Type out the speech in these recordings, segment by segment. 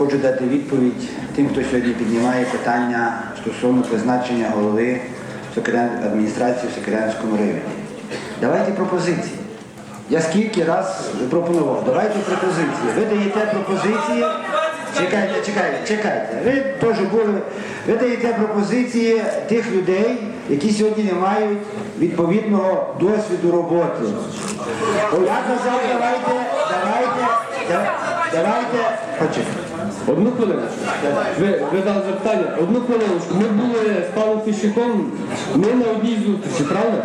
хочу дати відповідь тим, хто сьогодні піднімає питання стосовно призначення голови адміністрації в Сокирянському районі. Давайте пропозиції. Я скільки раз пропонував, давайте пропозиції. Ви даєте пропозиції. Чекайте, чекайте, чекайте. Ви теж були. Ви даєте пропозиції тих людей, які сьогодні не мають відповідного досвіду роботи. Я казав, давайте, давайте, да- давайте. Одну хвилиночку. Ви, ви дали запитання. Одну хвилиночку. Ми були з паном Фіщуком не на одній зустрічі, правда?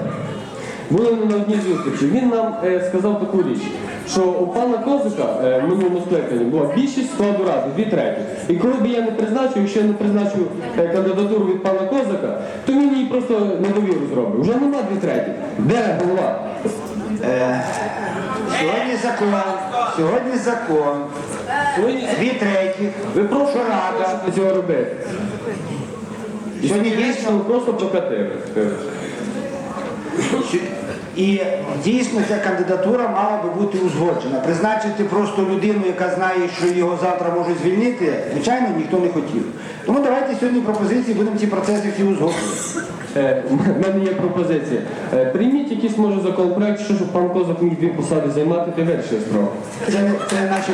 Були ми на одній зустрічі. Він нам е, сказав таку річ, що у пана Козика е, в минулому скликанні була більшість складу ради, дві треті. І коли б я не призначив, якщо я не призначу е, кандидатуру від пана Козика, то він їй просто недовіру зробить. Уже нема дві треті. Де голова? Сьогодні закон, сьогодні закон, дві третіх, ви рада. цього робити. Сьогодні дійсно просто прокатили. І дійсно ця кандидатура мала би бути узгоджена. Призначити просто людину, яка знає, що його завтра можуть звільнити, звичайно, ніхто не хотів. Тому давайте сьогодні пропозиції будемо ці процеси всі узгоджувати. Е, У мене є пропозиція. Е, Прийміть якийсь може законопроект, що щоб пан Козак міг дві посади займати, ти вирішив справу. Це, це наші.